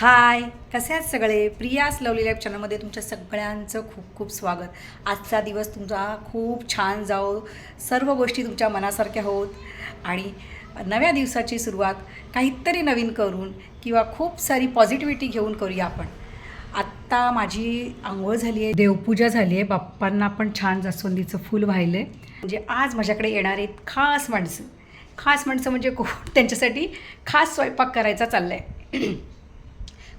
हाय. कसे आहात सगळे? प्रियास लवली लाईफ चॅनलमध्ये तुमच्या सगळ्यांचं खूप खूप स्वागत. आजचा दिवस तुमचा खूप छान जाओ सर्व गोष्टी तुमच्या मनासारख्या होत. आणि नव्या दिवसाची सुरुवात काहीतरी नवीन करून किंवा खूप सारी पॉझिटिव्हिटी घेऊन करूया आपण. आत्ता माझी आंघोळ झाली आहे देवपूजा झाली आहे. बाप्पांना पण छान जास्वंदीचं फूल वाहिलं आहे म्हणजे आज माझ्याकडे येणार आहेत खास माणसं. खास माणसं म्हणजे कोण? त्यांच्यासाठी खास स्वयंपाक करायचा चालला आहे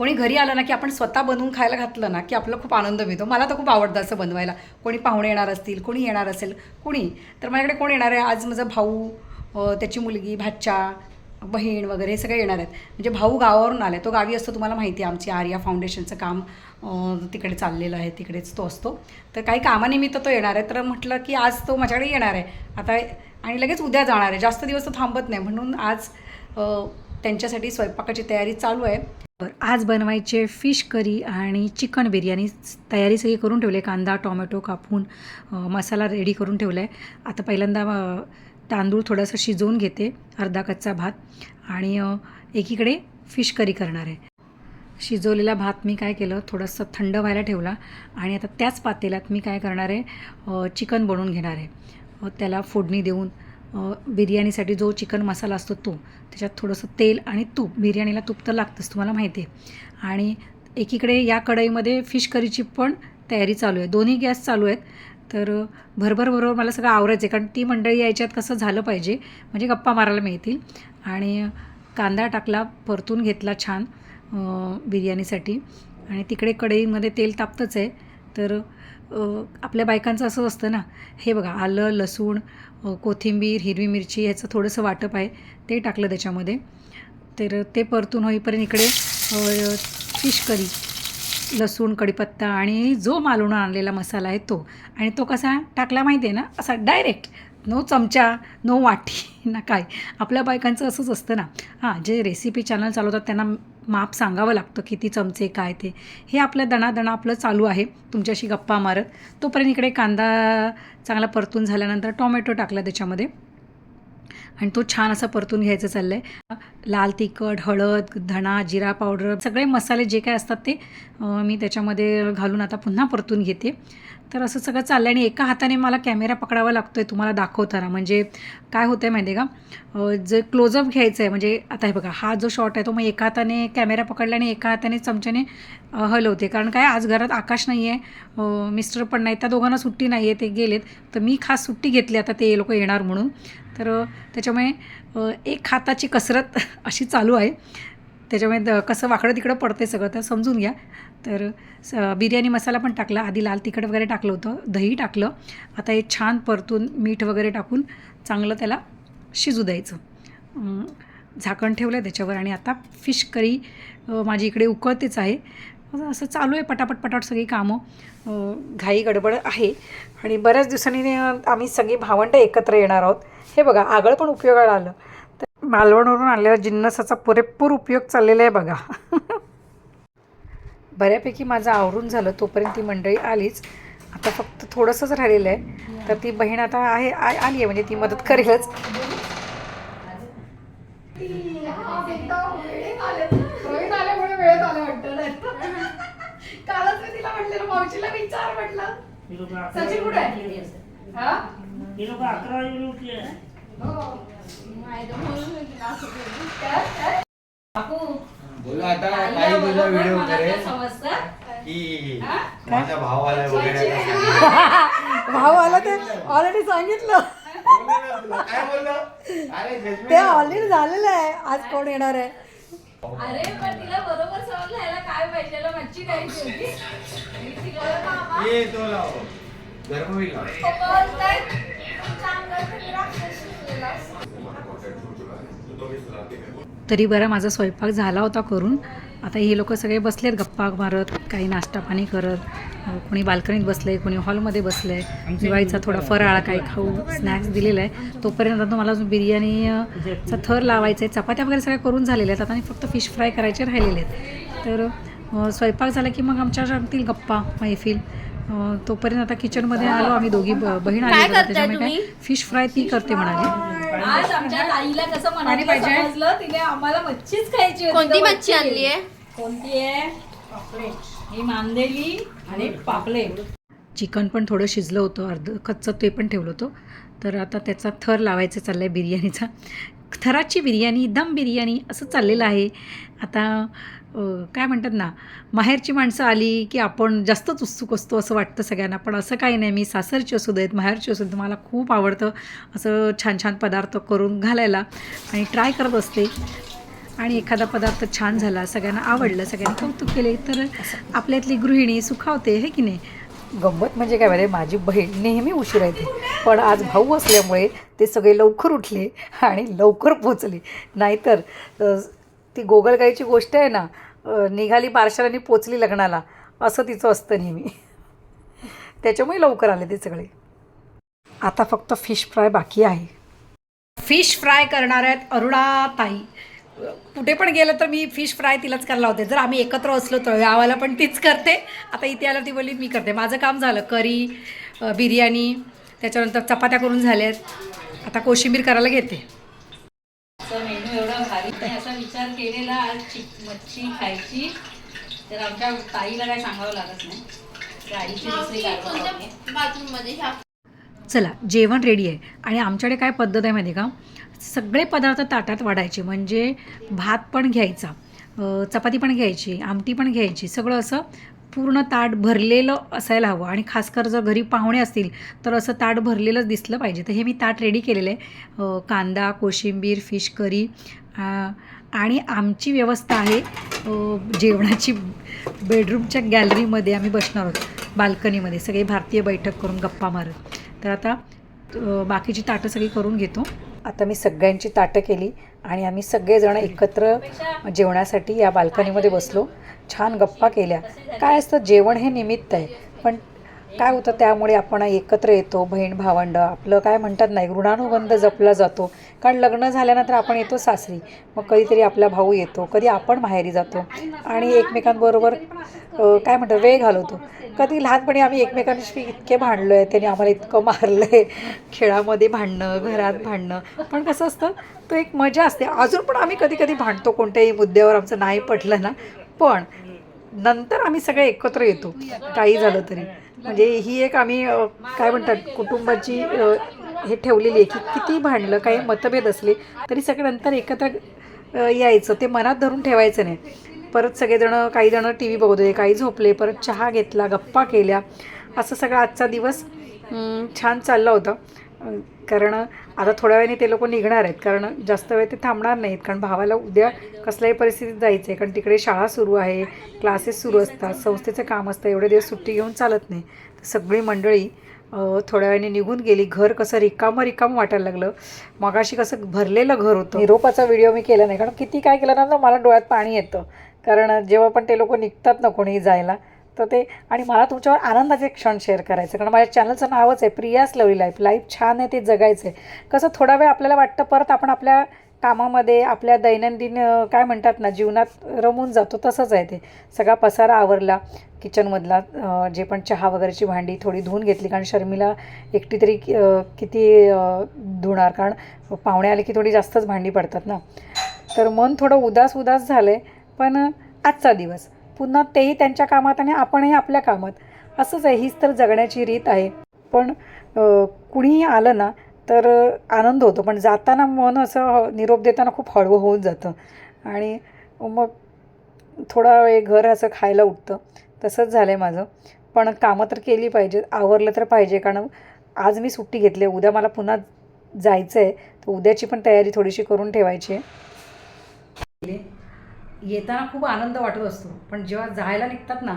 कोणी घरी आलं ना की आपण स्वतः बनवून खायला घातलं ना की आपला खूप आनंद मिळतो. मला तर खूप आवडतं असं बनवायला. कोणी पाहुणे येणार असतील कोणी येणार असेल कोणी? तर माझ्याकडे कोण येणार आहे? आज माझा भाऊ त्याची मुलगी भाच्या बहीण वगैरे हे सगळे येणार आहेत. म्हणजे भाऊ गावावरून आले तो गावी असतो तुम्हाला माहिती आहे आमची. आर्या फाउंडेशनचं काम तिकडे चाललेलं आहे. तिकडेच तो असतो. तर काही कामानिमित्त तो येणार आहे. तर म्हटलं की आज तो माझ्याकडे येणार आहे. आता आणि लगेच उद्या जाणार आहे. जास्त दिवस तो थांबत नाही. म्हणून आज त्यांच्यासाठी स्वयंपाकाची तयारी चालू आहे. बरं, आज बनवायचे फिश करी आणि चिकन बिर्याणी तयारी सगळी करून ठेवली कांदा टोमॅटो कापून मसाला रेडी करून ठेवला आहे आता पहिल्यांदा तांदूळ थोडासा शिजवून घेते अर्धा कच्चा भात. आणि एकीकडे फिश करी करणार आहे. शिजवलेला भात मी काय केलं थोडंसं थंड व्हायला ठेवला. आणि आता त्याच पातेल्यात मी काय करणार आहे चिकन बनवून घेणार आहे. त्याला फोडणी देऊन बिर्याणीसाठी जो चिकन मसाला असतो तो त्याच्यात थोडंसं तेल आणि तूप बिर्याणीला तूप तर लागतंच तुम्हाला माहिती आहे आणि एकीकडे या कढईमध्ये फिश करीची पण तयारी चालू आहे. दोन्ही गॅस चालू आहेत. तर भरभर बरोबर मला सगळं आवरायचं आहे कारण ती मंडळी यायच्यात कसं झालं पाहिजे म्हणजे गप्पा मारायला मिळतील. आणि कांदा टाकला परतून घेतला छान बिर्याणीसाठी. आणि तिकडे कढईमध्ये तेल तापतंच आहे. तर आपल्या बायकांचं असंच असतं ना हे बघा आलं लसूण कोथिंबीर हिरवी मिरची ह्याचं थोडंसं वाटप आहे ते टाकलं त्याच्यामध्ये. तर ते परतून होईपर्यंत इकडे फिश करी लसूण कढीपत्ता आणि जो मालवून आणलेला मसाला आहे तो. आणि तो कसा टाकला माहिती आहे ना? असा डायरेक्ट नो चमचा नो वाटी ना काय. आपल्या बायकांचं असंच असतं ना. हां जे रेसिपी चॅनल चालवतात त्यांना माप सांगावं लागतं किती चमचे काय ते. हे आपलं दणादणा आपलं चालू आहे. तुमच्याशी गप्पा मारत. तोपर्यंत इकडे कांदा चांगला परतून झाल्यानंतर टोमॅटो टाकला त्याच्यामध्ये. आणि तो छान असा परतून घ्यायचं चाललं आहे लाल तिखट हळद धणा जिरा पावडर सगळे मसाले जे काय असतात ते मी त्याच्यामध्ये घालून आता पुन्हा परतून घेते. तर असं सगळं चाललं आहे आणि एका हाताने मला कॅमेरा पकडावा लागतो आहे तुम्हाला दाखवताना. म्हणजे काय होतं आहे माहिती आहे का जे क्लोजअप घ्यायचं आहे म्हणजे आता हे बघा हा जो शॉट आहे तो मग एका हाताने कॅमेरा पकडला आणि एका हाताने चमच्याने हलवते कारण काय आज घरात आकाश नाही आहे मिस्टर पण नाही त्या दोघांना सुट्टी नाही आहे ते गेलेत. तर मी खास सुट्टी घेतली आता ते लोक येणार म्हणून. तर त्याच्यामुळे एक हाताची कसरत अशी चालू आहे. त्याच्यामुळे द कसं वाकडं तिकडं पडते सगळं तर समजून घ्या. तर स बिर्याणी मसाला पण टाकला आधी लाल तिखट वगैरे टाकलं होतं दही टाकलं. आता हे छान परतून मीठ वगैरे टाकून चांगलं त्याला शिजू द्यायचं. झाकण ठेवलं आहे त्याच्यावर आणि आता फिश करी माझी इकडे उकळतेच आहे. असं चालू आहे पटापट पटापट सगळी कामं. घाई गडबड आहे. आणि बऱ्याच दिवसांनी आम्ही सगळी भावंडं एकत्र येणार आहोत. हे बघा आगळ पण उपयोगाला आलं. मालवणवरून आलेल्या जिन्नसाचा पुरेपूर उपयोग चाललेला आहे बघा. बऱ्यापैकी माझं आवरून झालं तोपर्यंत ती मंडळी आलीच. आता फक्त थोडंसंच राहिलेलं आहे. तर ती बहीण आता आहे आ- आली आहे म्हणजे ती मदत करेलच. सचिन कुठे हा? हो. बोलू आता काही तुझा व्हिडिओ करेल की माझा भाव आलाय वगैरे. भाऊ आला ते ऑलरेडी सांगितलं. काय बोललो? अरे ते ऑलरेडी झालेलं आहे. आज कोण येणार आहे? अरे पण तिला बरोबर समजलं. ह्याला काय पाहिजे मच्छी खायची होती. मी तिला बोलले, "मामा, ये तो लाव. धर्मवीर लाव तरी बरा माझा स्वयंपाक झाला होता करून. आता हे लोक सगळे बसलेत गप्पा मारत काही नाश्ता पाणी करत. कोणी बाल्कनीत बसले कोणी हॉलमध्ये बसले दिवाळीचा थोडा फराळ काही खाऊ स्नॅक्स दिलेला आहे. तोपर्यंत आता मला अजून बिर्याणी अं, चा थर लावायचा आहे. चपात्या वगैरे सगळ्या करून झालेल्या आहेत. आता आणि फक्त फिश फ्राय करायचे राहिलेले आहेत. तर स्वयंपाक झाला की मग आमच्या गप्पा मैफिल. तोपर्यंत आता किचनमध्ये आलो आम्ही दोघी ब- बहीण आली होती, त्याच्यामुळे काय फिश फ्राय ती करते म्हणाली. आज आमच्या आईला कसं मनातलं पाहिजे? समजलं तिने आम्हाला मच्छीच खायची होती कोणती मच्छी आणली आहे? कोणती आहे? ही मांदेली आणि पापलेट. चिकन पण थोडं शिजलं होतं अर्ध कच्चं ते पण ठेवलं होतं. तर आता त्याचा थर लावायचं चाललं आहे बिर्याणीचा. थराची बिर्याणी दम बिर्याणी असं चाललेलं आहे. आता काय म्हणतात ना माहेरची माणसं आली की आपण जास्तच उत्सुक असतो असं वाटतं सगळ्यांना. पण असं काही नाही मी सासरची असू देत माहेरची असू देत मला खूप आवडतं असं छान छान पदार्थ करून घालायला. आणि ट्राय करत असते. आणि एखादा पदार्थ छान झाला सगळ्यांना आवडलं सगळ्यांनी कौतुक केले तर आपल्यातली गृहिणी सुखावते हे की नाही? गंमत म्हणजे काय माहिती माझी बहीण नेहमी उशीर येते. पण आज भाऊ असल्यामुळे ते सगळे लवकर उठले आणि लवकर पोचले नाहीतर ती गोगलगाईची गोष्ट आहे ना निघाली बारशाला आणि पोचली लग्नाला. असं तिचं असतं नेहमी. त्याच्यामुळे लवकर आले ते सगळे. आता फक्त फिश फ्राय बाकी आहे. फिश फ्राय करणार आहेत अरुणा ताई. कुठे पण गेलं तर मी फिश फ्राय तिलाच करायला होते जर आम्ही एकत्र असलो तर यावाला पण तीच करते. आता इथे आलं ती बोलली मी करते. माझं काम झालं करी बिर्याणी त्याच्यानंतर चपात्या करून झाल्यात. आता कोशिंबीर करायला घेते असं मेनू एवढा भारी मी असा विचार केलेला आज चिक मच्छी खायची. तर आमच्या ताईला काय सांगावं लागत नाही. त्या आईची दुसरी चला जेवण रेडी आहे. आणि आमच्याकडे काय पद्धत आहे माहिती आहे का? सगळे पदार्थ ताटात वाढायचे म्हणजे भात पण घ्यायचा चपाती पण घ्यायची आमटी पण घ्यायची सगळं असं पूर्ण ताट भरलेलं असायला हवं. आणि खासकर जर घरी पाहुणे असतील तर असं ताट भरलेलंच दिसलं पाहिजे. तर हे मी ताट रेडी केलेलं आहे. कांदा कोशिंबीर फिश करी आणि आमची व्यवस्था आहे जेवणाची बेडरूमच्या गॅलरीमध्ये आम्ही बसणार आहोत बाल्कनीमध्ये सगळे भारतीय बैठक करून गप्पा मारत. तर आता बाकीची ताटं सगळी करून घेतो. आता मी सगळ्यांची ताटं केली आणि आम्ही सगळेजण एकत्र जेवणासाठी या बाल्कनीमध्ये बसलो. छान गप्पा केल्या. काय असतं जेवण हे निमित्त आहे. पण काय होतं त्यामुळे आपण एकत्र येतो बहीण भावंड आपलं काय म्हणतात नाही ऋणानुबंध जपला जातो. कारण लग्न झाल्यानंतर आपण येतो सासरी. मग कधीतरी आपला भाऊ येतो कधी आपण माहेरी जातो. आणि एकमेकांबरोबर काय म्हणतो वेळ घालवतो. कधी लहानपणी आम्ही एकमेकांशी इतके भांडलो आहे त्याने आम्हाला इतकं मारलं आहे खेळामध्ये भांडणं घरात भांडणं. पण कसं असतं तो एक मजा असते. अजून पण आम्ही कधी कधी भांडतो कोणत्याही मुद्द्यावर आमचं नाही पटलं ना. पण नंतर आम्ही सगळे एकत्र येतो काही झालं तरी. म्हणजे ही एक आम्ही काय म्हणतात कुटुंबाची हे ठेवलेली आहे की किती भांडलं काही मतभेद असले तरी सगळ्यांतर नंतर एकत्र यायचं. ते मनात धरून ठेवायचं नाही. परत सगळेजणं काही जणं टी व्ही बघत होते काही झोपले परत चहा घेतला गप्पा केल्या. असं सगळं आजचा दिवस छान चालला होता. कारण आता थोड्या वेळाने ते लोक निघणार आहेत. कारण जास्त वेळ ते थांबणार नाहीत. कारण भावाला उद्या कसल्याही परिस्थितीत जायचं आहे कारण तिकडे शाळा सुरू आहे क्लासेस सुरू असतात संस्थेचं काम असतं एवढे दिवस सुट्टी घेऊन चालत नाही. सगळी मंडळी थोड्या वेळाने निघून गेली. घर कसं रिकामं रिकामं वाटायला लागलं. मगाशी कसं भरलेलं घर होतं. निरोपाचा व्हिडिओ मी केला नाही. कारण किती काय केलं ना मला डोळ्यात पाणी येतं. कारण जेव्हा पण ते लोक निघतात ना कोणी जायला तर ते आणि मला तुमच्यावर आनंदाचे क्षण शेअर करायचं. कारण माझ्या चॅनलचं नावच आहे प्रियास लवली लाईफ लाईफ छान आहे ते जगायचं आहे कसं थोडा वेळ आपल्याला वाटतं परत आपण आपल्या कामामध्ये आपल्या दैनंदिन काय म्हणतात ना जीवनात रमून जातो तसंच आहे ते. सगळा पसारा आवरला किचनमधला जे पण चहा वगैरेची भांडी थोडी धुवून घेतली कारण शर्मिला एकटी तरी कि- किती धुणार कारण पाहुणे आले की थोडी जास्तच भांडी पडतात ना. तर मन थोडं उदास उदास झालं आहे पण आजचा दिवस. पुन्हा तेही त्यांच्या कामात आणि आपणही आपल्या कामात. असंच आहे हीच तर जगण्याची रीत आहे. पण कुणीही आलं ना तर आनंद होतो. पण जाताना मन असं निरोप देताना खूप हळवं होऊन जातं. आणि मग थोडा वेळ घर असं खायला उठतं. तसंच झालं आहे माझं. पण कामं तर केली पाहिजेत. आवरलं तर पाहिजे. कारण आज मी सुट्टी घेतली आहे. उद्या मला पुन्हा जायचं आहे तर उद्याची पण तयारी थोडीशी करून ठेवायची आहे. येताना खूप आनंद वाटत असतो. पण जेव्हा जायला निघतात ना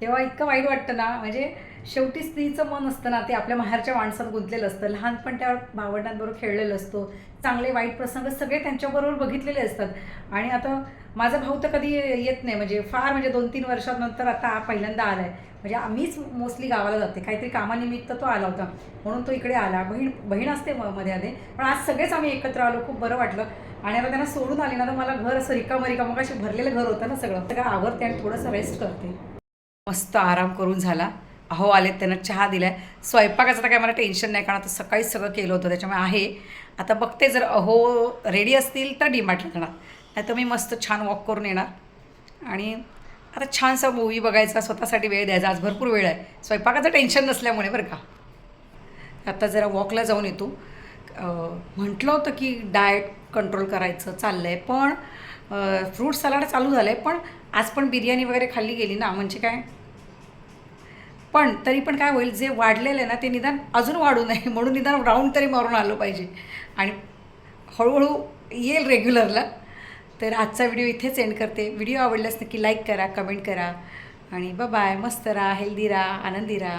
तेव्हा इतकं वाईट वाटतं ना. म्हणजे शेवटी स्त्रीचं मन असतं ना ते आपल्या माहेरच्या माणसात गुंतलेलं असतं. लहानपण त्या भावंडांबरोबर खेळलेलं असतो. चांगले वाईट प्रसंग सगळे त्यांच्याबरोबर बघितलेले असतात. आणि आता माझा भाऊ तर कधी येत नाही. म्हणजे फार म्हणजे दोन तीन वर्षानंतर आता पहिल्यांदा आला आहे म्हणजे आम्हीच मोस्टली गावाला जाते. काहीतरी कामानिमित्त तो आला होता. म्हणून तो इकडे आला. बहीण बहीण असते म- मध्ये आधी पण आज सगळेच आम्ही एकत्र आलो. खूप बरं वाटलं. आणि आता त्यांना सोडून आले ना तर मला घर असं रिकामं रिकामं मग अशी भरलेलं घर होतं ना सगळं. सगळं आवरते आणि थोडंसं रेस्ट करते. मस्त आराम करून झाला. अहो आले त्यांना चहा दिलाय. स्वयंपाकाचं तर काय मला टेन्शन नाही कारण आता सकाळीच सगळं केलं होतं त्याच्यामुळे आहे. आता बघते जर अहो रेडी असतील तर डीमार्टला जाणार. नाही तर मी मस्त छान वॉक करून येणार. आणि आता छानसा मूवी बघायचा स्वतःसाठी वेळ द्यायचा आज भरपूर वेळ आहे. स्वयंपाकाचं टेन्शन नसल्यामुळे बरं का. आता जरा वॉकला जाऊन येतो. म्हटलं होतं की डाएट कंट्रोल करायचं चाललं आहे पण फ्रूट सलाड चालू झालं आहे पण आज पण बिर्याणी वगैरे खाल्ली गेली ना म्हणजे काय? पण तरी पण काय होईल जे वाढलेलं आहे ना ते निदान अजून वाढू नये. म्हणून निदान राऊंड तरी मारून आलं पाहिजे. आणि हळूहळू येईल रेग्युलरला तर आजचा व्हिडिओ इथेच एंड करते. व्हिडिओ आवडल्यास नक्की लाईक करा कमेंट करा. आणि बाय मस्त राहा हेल्दी राहा आनंदी राहा.